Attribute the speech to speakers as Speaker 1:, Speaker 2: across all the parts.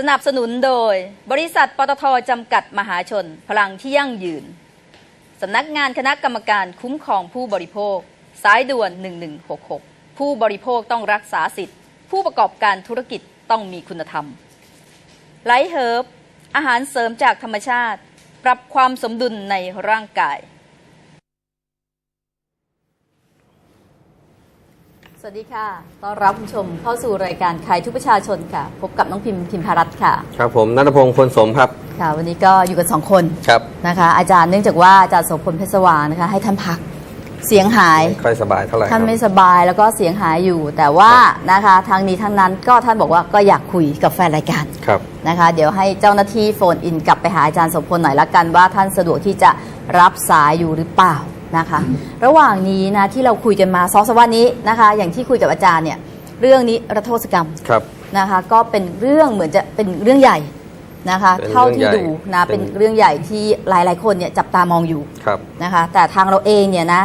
Speaker 1: สนับสนุนโดย บริษัทปตทจำกัดมหาชน พลังที่ยั่งยืน สำนักงานคณะกรรมการคุ้มครองผู้บริโภค สายด่วน 1166 ผู้บริโภคต้องรักษาสิทธิ์ ผู้ประกอบการธุรกิจต้องมีคุณธรรมไลท์เฮิร์บอาหารเสริมจากธรรมชาติ ปรับความสมดุลในร่างกาย สวัสดีค่ะ ต้อนรับคุณผู้ชมเข้าสู่รายการขายทุกประชาชนค่ะ พบกับน้องพิมพ์พิมพารัตน์ค่ะ
Speaker 2: ครับผมนัทพงศ์พลสมครับ
Speaker 1: ค่ะ วันนี้ก็อยู่กันสองคน
Speaker 2: ครับ
Speaker 1: นะคะ อาจารย์เนื่องจากว่าอาจารย์โสพลเพชรสว่างนะคะ ให้ท่านพักเสียงหาย
Speaker 2: ไม่ค่อยสบายเท่าไหร่
Speaker 1: ท่าน
Speaker 2: ครับ
Speaker 1: ไม่สบายแล้วก็เสียงหายอยู่ แต่ว่านะคะทางนี้ทั้งนั้นก็ท่านบอกว่าก็อยากคุยกับแฟนรายการ
Speaker 2: ครับ
Speaker 1: นะคะ เดี๋ยวให้เจ้าหน้าที่โฟนอินกลับไปหาอาจารย์โสพลหน่อยละกันว่าท่านสะดวกที่จะรับสายอยู่หรือเปล่า นะคะ ระหว่างนี้นะที่เราคุยกันมาสองสามวันนี้นะคะ อย่างที่คุยกับอาจารย์เนี่ยเรื่องนี้รัฐโทษกรรม
Speaker 2: ครับ
Speaker 1: นะคะ ก็เป็นเรื่องเหมือนจะเป็นเรื่องใหญ่นะคะ
Speaker 2: เป็น
Speaker 1: เท่าที่
Speaker 2: เรื่องใหญ่
Speaker 1: ดูนะ
Speaker 2: เป็
Speaker 1: เป็นนเรื่องใหญ่ที่หลายๆ คนเนี่ยจับตามองอยู่
Speaker 2: ครับ
Speaker 1: นะคะแต่ทางเราเองเนี่ยนะ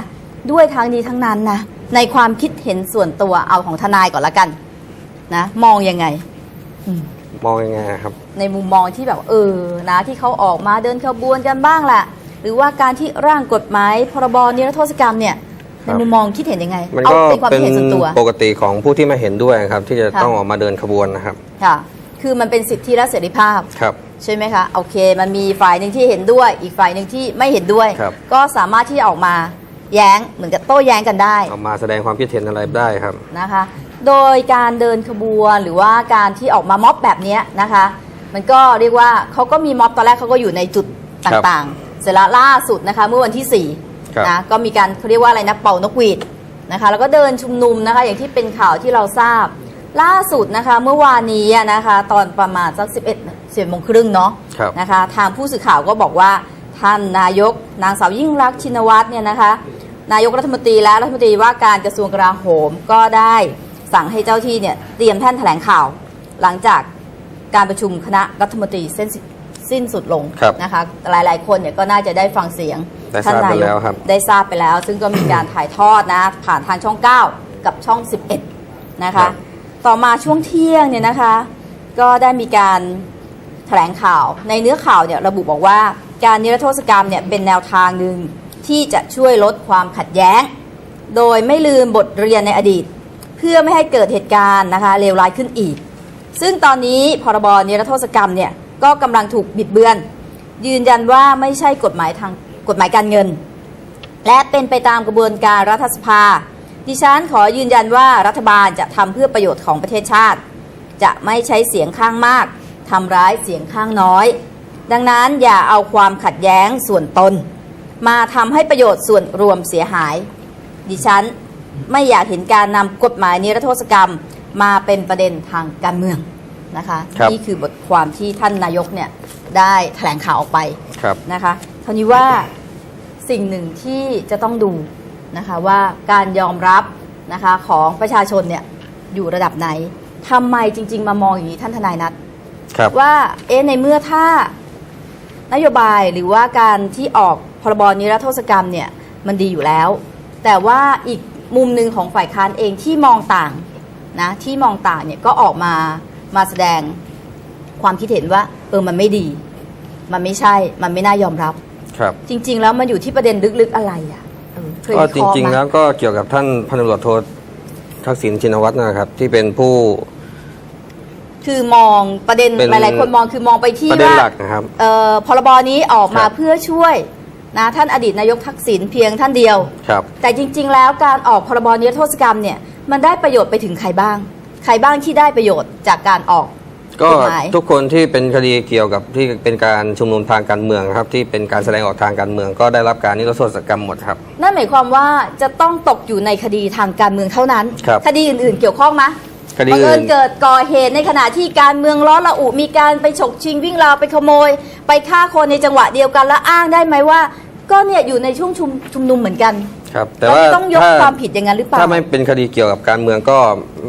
Speaker 1: ด้วยทางนี้ทั้งนั้นนะในความคิดเห็นส่วนตัวเอาของทนายก่อนละกันนะมองยังไงอืม
Speaker 2: มองยังไงครับ
Speaker 1: ในมุมมองที่แบบเออนะที่เขาออกมาเดินขบวนกันบ้างแหละ หรือว่าการที่ร่างกฎหมายพรบนิรโทษกรรมเนี่ย
Speaker 2: ครั
Speaker 1: ใน
Speaker 2: บ
Speaker 1: มุมมองคิดเห็นยังไง
Speaker 2: มัน
Speaker 1: เอา
Speaker 2: ก็
Speaker 1: เป็นความ
Speaker 2: เป็
Speaker 1: คิด
Speaker 2: น
Speaker 1: เห็นส่วนตัว
Speaker 2: ปกติของผู้ที่ไม่เห็นด้วยครับ ที่จะ
Speaker 1: ค่ะ
Speaker 2: ต้องออกมาเดินขบวนนะครับ
Speaker 1: ค่ะ คือมันเป็นสิทธิและเสรีภาพ
Speaker 2: ครับ
Speaker 1: ใช่ไหมคะ โอเค มันมีฝ่ายหนึ่งที่เห็นด้วย อีกฝ่ายหนึ่งที่ไม่เห็นด้วย
Speaker 2: ครับ
Speaker 1: ก็สามารถที่จะออกมาแย้งเหมือนกับโต้แย้งกันได้
Speaker 2: ออกมาแสดงความคิดเห็นอะไรได้ครับ
Speaker 1: นะคะ โดยการเดินขบวนหรือว่าการที่ออกมาม็อบแบบเนี้ยนะคะ มันก็เรียกว่าเขาก็มีม็อบตอนแรกเขาก็อยู่ในจุดต่างๆเสร็จแล้วล่าสุดนะคะเมื่อวันที่
Speaker 2: ครับ
Speaker 1: 4นะก็มีการเขาเรียกว่าอะไรนะเป่านกหวีดนะคะแล้วก็เดินชุมนุมนะคะอย่างที่เป็นข่าวที่เราทราบ ล่าสุดนะคะเมื่อวานนี้นะคะตอนประมาณสัก 11 11โมงครึ่งเนาะ
Speaker 2: ครับ
Speaker 1: นะคะทางผู้สื่อข่าวก็บอกว่าท่านนายกนางสาวยิ่งรักษณ์ชินวัตรเนี่ยนะคะนายกรัฐมนตรีและรัฐมนตรีว่าการกระทรวงกลาโหมก็ได้สั่งให้เจ้าที่เนี่ยเตรียมแท่านแถลงข่าว หลังจากการประชุมคณะรัฐมนตรีเส้น สิสิ้นสุดลง
Speaker 2: ครับ
Speaker 1: นะคะหลายๆ คนเนี่ยก็น่าจะได้ฟังเสียง
Speaker 2: ได้
Speaker 1: ท่าน
Speaker 2: ทราบ
Speaker 1: นา
Speaker 2: ไป
Speaker 1: ย
Speaker 2: แล้ว
Speaker 1: ก
Speaker 2: ครับ
Speaker 1: ได้ทราบไปแล้ว ซึ่งก็มีการถ่ายทอดนะผ่านทางช่อง 9 กับช่อง 11 นะ
Speaker 2: ครั
Speaker 1: คะ
Speaker 2: บ
Speaker 1: ต่อมาช่วงเที่ยงเนี่ยนะคะ ก็ได้มีการแถลงข่าวในเนื้อข่าวเนี่ยระบุบอกว่าการนิรโทษกรรมเนี่ยเป็นแนวทางหนึ่งที่จะช่วยลดความขัดแย้ง โดยไม่ลืมบทเรียนในอดีต เพื่อไม่ให้เกิดเหตุการณ์นะคะเลวร้ายขึ้นอีก ซึ่งตอนนี้พรบนิรโทษกรรมเนี่ย ก็กำลังถูกบิดเบือน ยืนยันว่าไม่ใช่กฎหมายทางกฎหมายการเงิน และเป็นไปตามกระบวนการรัฐสภา ดิฉันขอยืนยันว่ารัฐบาลจะทำเพื่อประโยชน์ของประเทศชาติ จะไม่ใช้เสียงข้างมากทำร้ายเสียงข้างน้อย ดังนั้นอย่าเอาความขัดแย้งส่วนตน มาทำให้ประโยชน์ส่วนรวมเสียหาย ดิฉันไม่อยากเห็นการนำกฎหมายนิรโทษกรรมมาเป็นประเด็นทางการเมือง นะคะ
Speaker 2: ครับ
Speaker 1: นี่คือบทความที่ท่านนายกเนี่ยได้แถลงข่าวออกไป
Speaker 2: ครับ
Speaker 1: นะคะคราวนี้ว่าสิ่งหนึ่งที่จะต้องดูนะคะว่าการยอมรับนะคะของประชาชนเนี่ยอยู่ระดับไหนทำไมจริง ๆ มามองอย่างนี้ท่านทนายนัท
Speaker 2: ครับ
Speaker 1: ว่าเอ๊ะในเมื่อถ้านโยบายหรือว่าการที่ออกพรบนิรโทษกรรมเนี่ยมันดีอยู่แล้ว แต่ว่าอีกมุมหนึ่งของฝ่ายค้านเองที่มองต่างนะที่มองต่างเนี่ยก็ออกมา มาแสดงความคิดเห็นว่า เออมันไม่ดี มันไม่ใช่มันไม่น่ายอมรับ
Speaker 2: ครับ
Speaker 1: จริง ๆ แล้วมันอยู่ที่ประเด็นลึกๆอะไรอะเออเคย
Speaker 2: ก็
Speaker 1: วิ
Speaker 2: จ
Speaker 1: เคราะห์
Speaker 2: ริง
Speaker 1: ไหม
Speaker 2: ๆแล้วก็เกี่ยวกับท่านพันตำรวจโททักษิณชินวัตรนะครับ ที่เป็นผู้
Speaker 1: คือมองประเด็น
Speaker 2: เป็น
Speaker 1: หลายๆคนมองคือมองไปที่
Speaker 2: ประเด็น
Speaker 1: ว่า
Speaker 2: หลักนะครับ
Speaker 1: เอ่อพรบนี้ออกมา
Speaker 2: ครับ
Speaker 1: เพื่อช่วยนะท่านอดีตนายกทักษิณเพียงท่านเดียว
Speaker 2: ครับ
Speaker 1: แต่จริง ๆ แล้วการออกพรบนิรโทษกรรมเนี่ยมันได้ประโยชน์ไปถึงใครบ้าง ใครบ้างที่ได้ประโยชน์จากการออก
Speaker 2: ก็
Speaker 1: กฎหมาย
Speaker 2: ทุกคนที่เป็นคดีเกี่ยวกับที่เป็นการชุมนุมทางการเมืองครับ ที่เป็นการแสดงออกทางการเมือง ก็ได้รับการนิรโทษกรรมหมดครับ
Speaker 1: นั่นหมายความว่าจะต้องตกอยู่ในคดีทางการเมืองเท่านั้น
Speaker 2: ครับ
Speaker 1: คดีอื่นๆเกี่ยวข้องไหม
Speaker 2: คดี
Speaker 1: บังเอิ
Speaker 2: อื่
Speaker 1: ญ
Speaker 2: น
Speaker 1: เกิดก่อเหตุในขณะที่การเมืองร้อนระอุมีการไปฉกชิงวิ่งราวไปขโมย ไปฆ่าคนในจังหวะเดียวกันแล้วอ้างได้ไหมว่า ก็เนี่ยอยู่ในช่วงชุมชุมนุมเหมือนกัน
Speaker 2: ครับแต่
Speaker 1: แล้ว
Speaker 2: ว่า
Speaker 1: ต้องยก
Speaker 2: ถ้า
Speaker 1: ความผิดอย่างนั้นหรือเปล่า
Speaker 2: ถ้าไม่เป็นคดีเกี่ยวกับการเมืองก็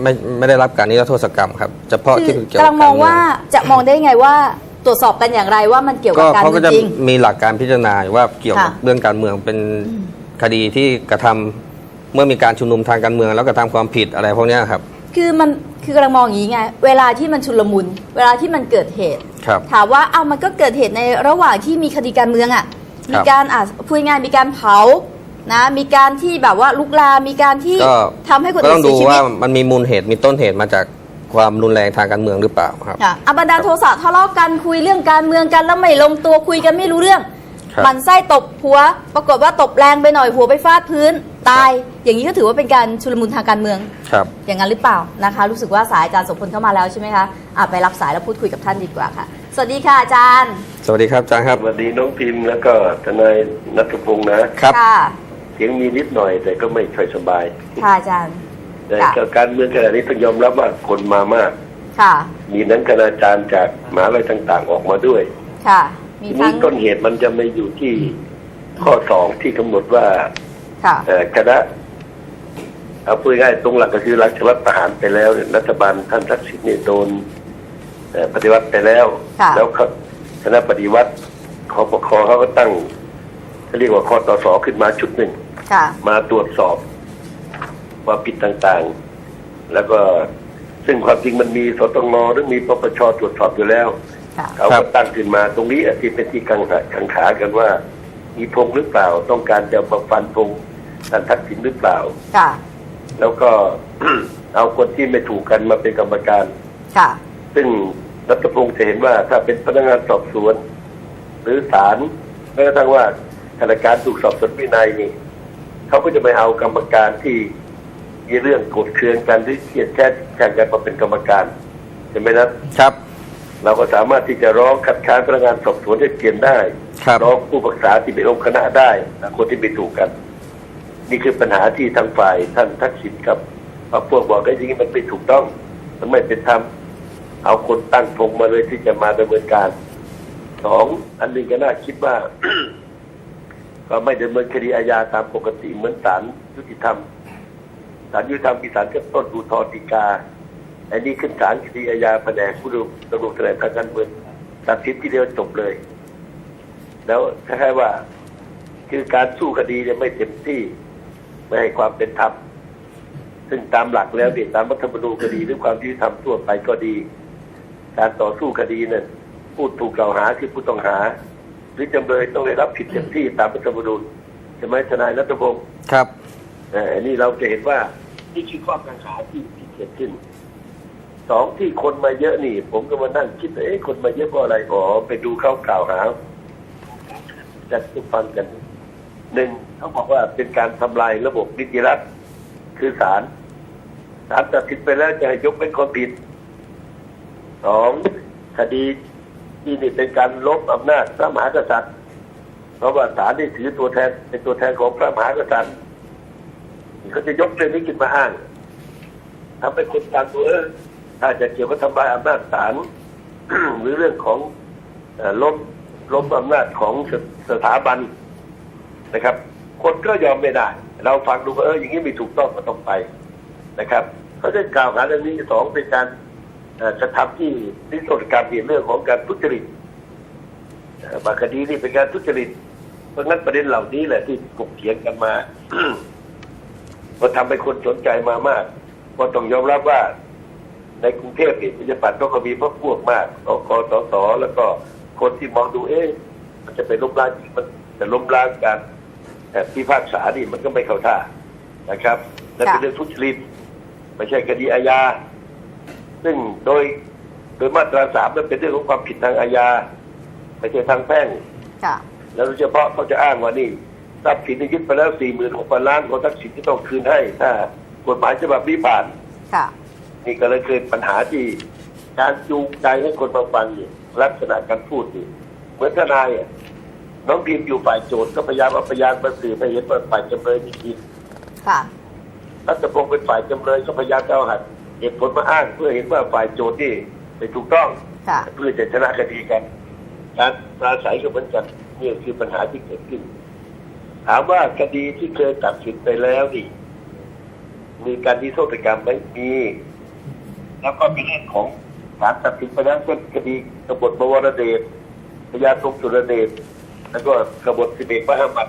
Speaker 2: ไม่ไม่ได้รับการนิรโทษกรรมครับเฉพาะ
Speaker 1: คื
Speaker 2: ที่
Speaker 1: อ
Speaker 2: เกี่ยว
Speaker 1: กำ
Speaker 2: กั
Speaker 1: ลั
Speaker 2: บ
Speaker 1: ง
Speaker 2: กามร
Speaker 1: อง
Speaker 2: เมื
Speaker 1: ว่า
Speaker 2: อง
Speaker 1: จะมองได้ไงว่าตรวจสอบกันอย่างไรว่ามันเกี่ยวกั
Speaker 2: ก็
Speaker 1: บการ
Speaker 2: เขา
Speaker 1: เมื
Speaker 2: ก็
Speaker 1: อง
Speaker 2: จะ
Speaker 1: จริง
Speaker 2: มีหลักการพิจารณาว่าเกี่ยวกับ
Speaker 1: ค่ะ
Speaker 2: เรื่องการเมืองเป็นคดีที่กระทำเมื่อมีการชุมนุมทางการเมือง แล้วกระทำความผิดอะไรพวกเนี้ยครับ
Speaker 1: คือมันคือกำลังมองอย่างนี้ไง เวลาที่มันชุลมุน เวลาที่มันเกิดเหตุ
Speaker 2: ครับ
Speaker 1: ถามว่าเอามันก็เกิดเหตุในระหว่างที่มีคดีการเมืองอะ่ะ
Speaker 2: ครับ
Speaker 1: มีการอะพูดง่ายๆมีการเผา นะมีการที่แบบว่าลุกลามมีการที่
Speaker 2: ก็
Speaker 1: ทำให้คน
Speaker 2: ก็
Speaker 1: อื่
Speaker 2: ต้อนง
Speaker 1: เสี
Speaker 2: ดู
Speaker 1: ยชีวิ
Speaker 2: ว่า
Speaker 1: ต
Speaker 2: มันมีมูลเหตุมีต้นเหตุมาจากความรุนแรงทางการเมืองหรือเปล่าครับ
Speaker 1: ค่ะอะบันดาลโทสะทะเลาะกันคุยเรื่องการเมืองกันแล้วไม่ลงตัวคุยกันไม่รู้เรื่อง
Speaker 2: ครับ
Speaker 1: หมันไส้ตบหัว ปรากฏว่าตบแรงไปหน่อยหัวไปฟาดพื้นตาย อย่างนี้ก็ถือว่าเป็นการชุลมุนทางการเมือง
Speaker 2: ครับ
Speaker 1: อย่างนั้นหรือเปล่านะคะ รู้สึกว่าสายอาจารย์สมพลเข้ามาแล้วใช่ไหมคะอะไปรับสายแล้วพูดคุยกับท่านดีกว่าค่ะ สวัสดีค่ะอาจารย์
Speaker 2: สวัสดีครับอาจารย์ครับ
Speaker 3: สวัสดีน้องพิมพ์แล้วก็ทนายนัทพงศ์นะ
Speaker 2: ครับ
Speaker 1: ค่ะ
Speaker 3: เสียงมีนิดหน่อย แต่ก็ไม่ค่อยสบาย
Speaker 1: ค่ะอาจารย์
Speaker 3: แต่
Speaker 1: ค่ะ
Speaker 3: การเมืองขณะนี้ต้องยอมรับว่าคนมามาก
Speaker 1: ค่ะ
Speaker 3: มีนักคณาจารย์จากมหาลัยต่าง ๆ ออกมาด้วย
Speaker 1: ค่ะ มี
Speaker 3: ที
Speaker 1: ทั้
Speaker 3: นี้
Speaker 1: ง
Speaker 3: ต้นเหตุมันจะไม่อยู่ที่ข้อสองที่กำหนดว่า
Speaker 1: ค่ะ
Speaker 3: เอ่อคณะเอาพูดง่ายๆตรงหลักก็คือหลังจากรัฐประหารไปแล้วเนี่ยรัฐบาลท่านทักษิณเนี่ยโดนเอ่อปฏิวัติไปแล้ว
Speaker 1: ค่ะ
Speaker 3: แล้วก็คณะปฏิวัติคอปคเขาก็ตั้งเขาเรียกว่าคอตสขึ้นมาชุดหนึ่ง
Speaker 1: ค่ะ
Speaker 3: มาตรวจสอบความผิดต่างๆ แล้วก็ซึ่งความจริงมันมีสตงหรือมีปปชตรวจสอบอยู่แล้ว
Speaker 1: ค่ะ
Speaker 3: เขา
Speaker 2: ครั
Speaker 3: ก็
Speaker 2: บ
Speaker 3: ตั้งขึ้นมาตรงนี้อะที่เป็นที่กังขากังขากันว่า มีพงหรือเปล่า ต้องการจะมาฟันพงท่านทักษิณหรือเปล่า
Speaker 1: ค่ะ
Speaker 3: แล้วก็เอาคนที่ไม่ถูกกันมาเป็นกรรมการ
Speaker 1: ค่ะ
Speaker 3: ซึ่งรัฐพงศ์จะเห็นว่าถ้าเป็นพนักงานสอบสวน หรือศาลแม้กระทั่งว่าธนาการถูกสอบสวนวินัยนี่ เขาก็จะไม่เอากรรมการที่มีเรื่องโกดเคืองกันหรือเครียดแค้นแข่งกันมาเป็นกรรมการใช่ไหมครับ
Speaker 2: ครับ
Speaker 3: เราก็สามารถที่จะร้องคัดค้านพนักงานสอบสวนให้เปลี่ยนได้
Speaker 2: ครับ
Speaker 3: ร้องผู้ปรึกษาที่เป็นองค์คณะได้นะคนที่ไม่ถูกกัน นี่คือปัญหาที่ทางฝ่ายท่านทักษิณกับพรรคพวกบอกได้อย่างนี้มันไม่ถูกต้องมันไม่เป็นธรรมเอาคนตั้งธงมาเลยที่จะมาดำเนินการสองอันหนึงก็น่าคิดว่า ก็ไม่ดำเนินคดีอาญาตามปกติเหมือนศาลยุติธรรมศาลยุติธรรมมีศาลขั้นต้นอุทธรณ์ฎีกา อันนี้ขึ้นศาลคดีอาญาแผนกผู้ดูตำรวจแถลงทางการเมืองตัดสินทีเดียวจบเลย แล้วคล้ายๆว่าคือการสู้คดีเนี่ยไม่เต็มที่ไม่ให้ความเป็นธรรมซึ่งตามหลักแล้วเนี่ยตามรัฐธรรมนูญคดีหรือความยุติธรรมทั่วไปก็ดี การต่อสู้คดีเนี่ยผู้ถูกกล่าวหาคือผู้ต้องหา หรือจำเลยต้องได้รับผิดเต็มที่ตามรัฐธรรมนูญใช่ไหมทนายรัฐพงศ์
Speaker 2: ครับ
Speaker 3: เอ่ออันนี้เราจะเห็นว่านี่คือข้อกังขาที่ที่เกิดขึ้นสองที่คนมาเยอะนี่ ผมก็มานั่งคิดว่าเอ๊ะคนมาเยอะเพราะอะไรอ๋อไปดูเขากล่าวหาจะทุกฟังกันหนึ่งเขาบอกว่าเป็นการทำลายระบบนิติรัฐคือศาลศาลตัดสินไปแล้วจะให้ยกเป็นความผิดสองคดี ทีนี่เป็นการลบอำนาจพระมหากษัตริย์เพราะว่าศาลได้ถือตัวแทนเป็นตัวแทนของพระมหากษัตริย์เขาจะยกเรื่องนี้ขึ้นมาอ้างทำให้คนตามตัวเออถ้าจะเกี่ยวกับทำลายอำนาจศาลหรือเรื่องของล้มล้มอำนาจของสสถาบันนะครับ คนก็ยอมไม่ได้ เราฟังดูว่าเอออย่างนี้ไม่ถูกต้องก็ต้องไปนะครับเขาจะกล่าวหาเรื่องนี้สองเป็นการ กระทำที่นิสกรรมในเรื่องของการทุจริตบางคดีนี่เป็นการทุจริต เพราะงั้นประเด็นเหล่านี้แหละที่ถกเถียงกันมาก็ทำให้คนสนใจมามากก็ต้องยอมรับว่า ในกรุงเทพเนี่ยประชาธิปัตย์ก็มีพวกพวกมากสกสสแล้วก็คนที่มองดูเอ๊ะมันจะไปล้มล้างมันจะล้มล้างการแต่พิพากษานี่มันก็ไม่เข้าท่านะครับและเป็น
Speaker 1: ค่ะ
Speaker 3: เรื่องทุจริตไม่ใช่คดีอาญา ซึ่งโดยโดยมาตราสามมันเป็นเรื่องของความผิดทางอาญาไม่ใช่ทางแพ่ง
Speaker 1: ค่ะ
Speaker 3: แล้วโดยเฉพาะเขาจะอ้างว่านี่ทรัพย์สินที่ยึดไปแล้วสี่หมื่นหกพันล้านของทักษิณที่ต้องคืนให้ถ้ากฎหมายฉบับนี้ผ่าน
Speaker 1: ค่ะ
Speaker 3: นี่ก็เลยเกิดปัญหาที่การจูงใจให้คนมาฟังนี่ลักษณะการพูดนี่เหมือนทนายอะน้องพิมอยู่ฝ่ายโจทย์ก็พยายามเอาพยานมาสื่อไปเห็นว่าฝ่ายจำเลยมีผิด
Speaker 1: ค่ะ
Speaker 3: รัฐพงศ์เป็นฝ่ายจำเลยก็พยายามจะเอาหัด เหตุผลมาอ้างเพื่อเห็นว่าฝ่ายโจทย์นี่ไม่ถูกต้อง
Speaker 1: ค่ะ
Speaker 3: เพื่อจะชนะคดีกันการปราศัยก็เหมือนกันนี่คือปัญหาที่เกิดขึ้น ถามว่าคดีที่เคยตัดสินไปแล้วนี่มีการที่โทษกรรมไหมมีแล้วก็เป็นเรื่องของศาลตัดสินไปแล้วเช่นคดีกบฏบวรเดชพญาตรงสุรเดชแล้วก็กบฏสิเบกพระหัมัด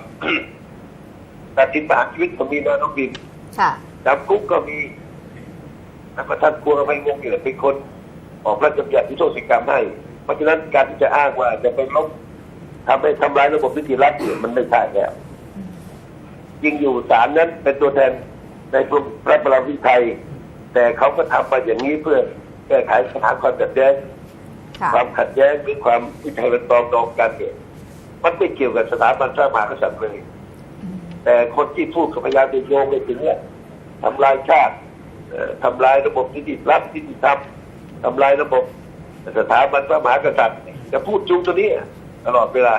Speaker 3: ตัดสินประหารชีวิตก็มีนะน้องบิน
Speaker 1: ค่ะ
Speaker 3: จำคุกก็มี แล้วก็ท่านกลัวไม่งงอยู่เป็นคนออกพระราชบัญญัตินิรโทษกรรมให้ เพราะฉะนั้นการที่จะอ้างว่าจะไปลบทำให้ทำลายระบบนิติรัฐเนี่ยมันไม่ใช่แล้วจริงอยู่ศาลนั้นเป็นตัวแทนในกลุ่มพระบรมวิไทย แต่เขาก็ทำมาอย่างนี้เพื่อแก้ไขปัญหาความขัดแย้ง
Speaker 1: ค่ะ
Speaker 3: ความขัดแย้งหรือความที่ไทยเป็นตองดองกันเนี่ยมันไม่เกี่ยวกับสถาบันพระมหากษัตริย์เลยแต่คนที่พูดกับพยายามจะโยงไปถึงเนี่ยทำลายชาติเอ่อ ทำลายระบบนิติรัฐนิติธรรมทำลายระบบสถาบันพระมหากษัตริย์จะพูดจูงตัวนี้ตลอดเวลา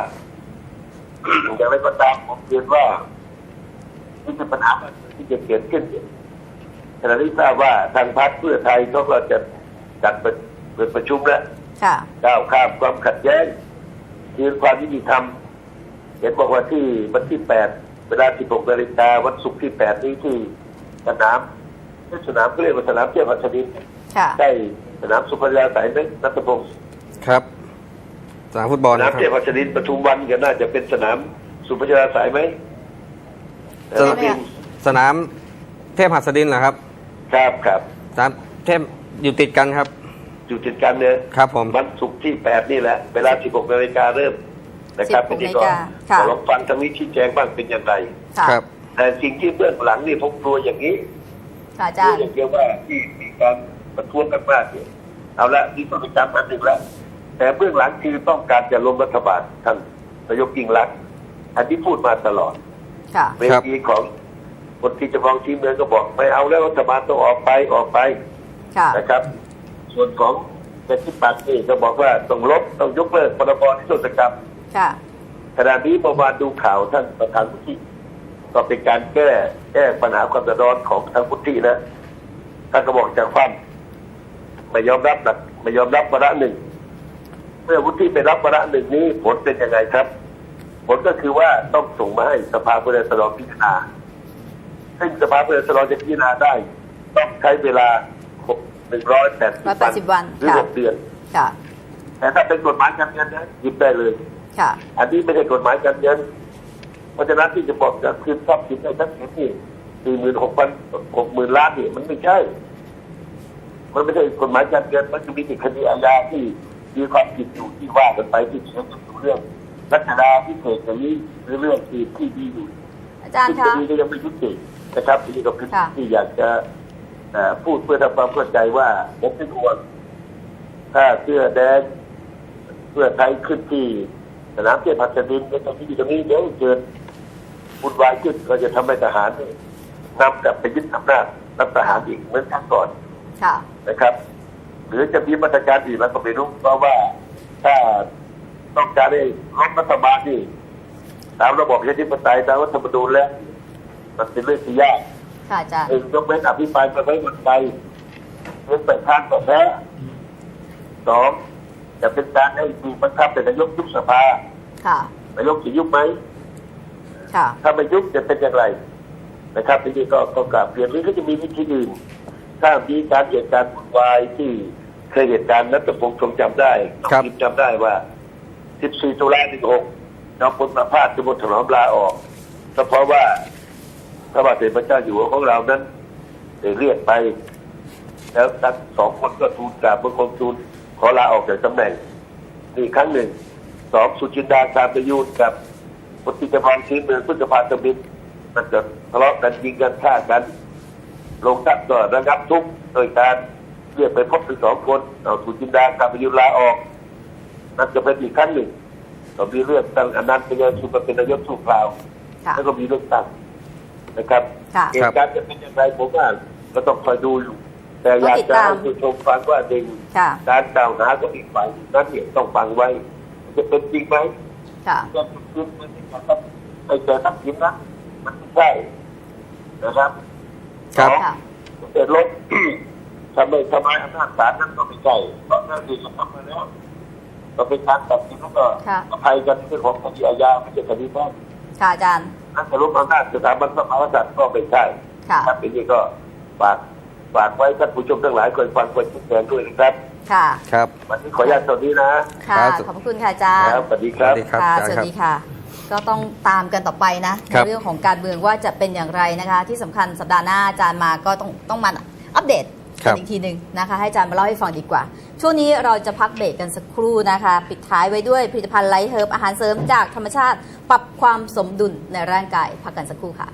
Speaker 3: อย่างไรก็ตามผมเรียนว่านี่เป็นปัญหาที่จะเกิดขึ้นเนี่ยขณะนี้ทราบว่าทางพรรคเพื่อไทยเขาก็จะจัดเปิดเปิดประชุมแล้ว
Speaker 1: ค่ะ
Speaker 3: ก้าวข้ามความขัดแย้งยืนความยุติธรรมเห็นบอกว่าที่วันที่แปดเวลา16นาฬิกาวันศุกร์ที่แปดนี้ที่สนามที่ สนามก็เรียกว่าสนามเทียบอัศดิน
Speaker 1: ค่ะ
Speaker 3: ใช่สนามสุพรรณยาสายไหมนัทพงศ์
Speaker 2: ครับสนามฟุตบอล
Speaker 3: สนาม
Speaker 2: นะค
Speaker 3: เทียบ
Speaker 2: รับ
Speaker 3: อัศดินปทุมวันก็น่าจะเป็นสนามสุพรรณยาสายไหม
Speaker 2: ส
Speaker 3: ส
Speaker 2: นาม
Speaker 3: นามบิน
Speaker 2: สนามเทพหัสดินเหรอครับ
Speaker 3: ครับครับ
Speaker 2: สนามเทพอยู่ติดกันครับ
Speaker 3: อยู่ติดกันเนี่ย
Speaker 2: ครับผม
Speaker 3: วันศุกร์ที่แปดนี่แหละ เวลา16นาฬิกาเริ่มนะครับ
Speaker 1: 16
Speaker 3: เป็นที่ก่อน
Speaker 1: นาฬิกาค่ะ
Speaker 3: แต่ลองฟังทางนี้ชี้แจงบ้างเป็นอย่างไร
Speaker 1: ค่ะ
Speaker 2: ครับ
Speaker 3: แต่สิ่งที่เบื้องหลังนี่ผมกลัวอย่างนี้
Speaker 1: ค่ะอา
Speaker 3: กลั
Speaker 1: จาวรย์
Speaker 3: อย่างเดียวว่าที่มีการประท้วงกันมากเนี่ยเอาละนี่ต้องไปจำอันหนึ่งแล้วแต่เบื้องหลังคือต้องการจะล้มรัฐบาลท่านนายกยิ่งรักษณ์อันที่พูดมาตลอด
Speaker 1: ค่ะ
Speaker 3: เวทีของคนที่จะมองชี้เมืองก็บอกไม่เอาแล้วรัฐบาลต้องออกไปออกไป
Speaker 1: ค่ะ
Speaker 3: นะครับ ส่วนของประชาธิปัตย์นี่ก็บอกว่าต้องลบต้องยกเลิกพรบนิรโทษกรรม
Speaker 1: ค่ะ
Speaker 3: ขณะนี้เมื่อวานดูข่าวท่านประธานวุฒิ ก็เป็นการแก้แก้ปัญหาความเดือดร้อนของทางวุฒินะท่านก็บอกจะคว่ำไม่ยอมรับหลักไม่ยอมรับวาระหนึ่งเมื่อวุฒิไปรับวาระหนึ่งนี้ผลเป็นยังไงครับ ผลก็คือว่าต้องส่งมาให้สภาผู้แทนราษฎรพิจารณาซึ่งสภาผู้แทนราษฎรจะพิจารณาได้ ต้องใช้เวลาหนึ่งร้อยแปดสิบ
Speaker 1: 180วัน
Speaker 3: หรือ
Speaker 1: ค่ะ
Speaker 3: หกเดือน
Speaker 1: ค่ะ
Speaker 3: แต่ถ้าเป็นกฎหมายการเงินนะหยิบได้เลย
Speaker 1: ค่ะ
Speaker 3: อันนี้ไม่ใช่กฎหมายการเงิน เพราะฉะนั้นที่จะบอกจะคืนทรัพย์สินให้ทักษิณนี่สี่หมื่นหกพันหกหมื่นล้านนี่มันไม่ใช่ มันไม่ใช่กฎหมายการเงินมันจะมีแต่คดีอาญาที่มีความผิดอยู่ที่ว่ากันไปที่เขียนกันอยู่เรื่องรัชดาพิเศษอย่างนี้หรือเรื่องที่ที่ดีอยู่
Speaker 1: อาจารย์
Speaker 3: ซึ่ง
Speaker 1: คะ
Speaker 3: คดีก็ยังไม่ยุตินะครับนี่ก็คือ
Speaker 1: ค่ะ
Speaker 3: ที่อยากจะเอ่อพูดเพื่อทำความเข้าใจว่าผมเป็นห่วงถ้าเสื้อแดงเพื่อไทยขึ้นที่ สนามเทียบพัชดินในตรงที่อยู่ตรงนี้เดี๋ยวเกิดวุ่นวายขึ้นก็จะทำให้ทหารเนี่ยนำกลับไปยึดอำนาจรัฐทหารอีกเหมือนครั้งก่อน
Speaker 1: ค่ะ
Speaker 3: นะครับ หรือจะมีมาตรการอื่นแล้วก็ไม่รู้เพราะว่าถ้าต้องการให้ล้มรัฐบาลนี่ตามระบบประชาธิปไตยตามรัฐธรรมนูญแล้วมันเป็นเรื่องที่ยาก
Speaker 1: ค่ะอาจารย์
Speaker 3: หนึ่งยกเว้นอภิปรายไปไว้วันใดเว้นไปทางต่อแพ้สอง จะเป็นการให้มีบังคับเป็นนายกยุบสภา
Speaker 1: ค่ะ
Speaker 3: นายกจะยุบไหม
Speaker 1: ค่ะ
Speaker 3: ถ้าไม่ยุบจะเป็นอย่างไร นะครับทีนี้ก็ก็กลับเปลี่ยนหรือก็จะมีวิธีอื่น ถ้ามีการเหตุการณ์วุ่นวายที่เคยเหตุการณ์นัทพงศ์คงจำได้
Speaker 2: ครับ
Speaker 3: น้องจำได้ว่า 14 ตุลา16น้องพลประพาสจุบลถนอมลาออกก็เพราะว่าพระบาทสมเด็จพระเจ้าอยู่หัวของเรานั้นได้เรียกไป แล้วทั้งสองคนก็ทูลกราบบังคมทูล ขอลาออกจากตำแหน่งนี่ครั้งหนึ่งสองสุจินดาการประยูนกับพุทธิจพรชีเมืองพุทธภาตบินมันจะทะเลาะกันยิงกันฆ่ากันลงทัพก็ระงับทุกข์โดยการเรียกไปพบถึงสองคนเอาสุจินดาการประยูนลาออกนั่นจะเป็นอีกครั้งหนึ่งก็มีเรื่องตั้งอนันต์เป็นสุมาเป็นนายกชั่วคราว
Speaker 1: ค่ะ
Speaker 3: แล้วก็มีเรื่องตั้งนะครับ
Speaker 1: ค่ะ
Speaker 3: เหตุการณ์จะเป็นอย่างไรผมว่าก็ต้องคอยดูอยู่ แต่อยาก
Speaker 1: ต้องติด
Speaker 3: จะ
Speaker 1: ตาม
Speaker 3: ให้ผู้ชมฟังว่าหนึ่ง
Speaker 1: ค่ะ
Speaker 3: การกล่าวหาของอีกฝ่ายนั้นเนี่ยต้องฟังไว้ จะเป็นจริงไหม
Speaker 1: ค่ะ
Speaker 3: จะเป็นจริงไหมที่จะต้องไปเจอทักษิณนะมันไม่ใช่นะครับ
Speaker 2: ครับ
Speaker 3: สอง
Speaker 1: ค่ะ
Speaker 3: เกิดลบทำไมทำไมอำนาจศาลนั้นก็ไม่ใช่เพราะหน้าที่เขาทำมาแล้วก็เป็นการตัดสินแล้วก็
Speaker 1: ค่ะ
Speaker 3: อภัยกันเรื่องของคดีอาญาไม่ใช่คดีแพ่ง
Speaker 1: ค่ะอาจารย์
Speaker 3: นั่นจะล้มอำนาจสถาบันพระมหากษัตริย์ก็ไม่ใช่
Speaker 1: ค่ะ
Speaker 3: ครับทีนี้ก็ฝาก ฝากไว้ท่านผู้ชมทั้งหลายคนฟังคนชี้แจงด้วยนะครับ
Speaker 1: ค่ะ
Speaker 2: ครับ
Speaker 3: วันนี้ขออนุญาตตอนนี้นะ
Speaker 1: ค่ะ
Speaker 2: ครับ
Speaker 1: ขอบพระคุณค่ะอาจาร
Speaker 3: ค
Speaker 1: ย์
Speaker 3: รับสวัสดีครับ
Speaker 2: สวัสดีครับ
Speaker 1: ค่ะ
Speaker 2: อาจารย์
Speaker 1: สวั
Speaker 2: ครับ
Speaker 1: สดีค่ะ ก็ต้องตามกันต่อไปนะ
Speaker 2: ครั
Speaker 1: ใน
Speaker 2: บ
Speaker 1: เรื่องของการเมืองว่าจะเป็นอย่างไรนะคะ ที่สำคัญสัปดาห์หน้าอาจารย์มาก็ต้องต้องมาอัปเดต
Speaker 2: ครั
Speaker 1: กัน
Speaker 2: บ
Speaker 1: อีกทีหนึ่งนะคะ ให้อาจารย์มาเล่าให้ฟังดีกว่า ช่วงนี้เราจะพักเบรกกันสักครู่นะคะ ปิดท้ายไว้ด้วยผลิตภัณฑ์ไลท์เฮิร์บอาหารเสริมจากธรรมชาติ ปรับความสมดุลในร่างกายพักกันสักครู่ค่ะ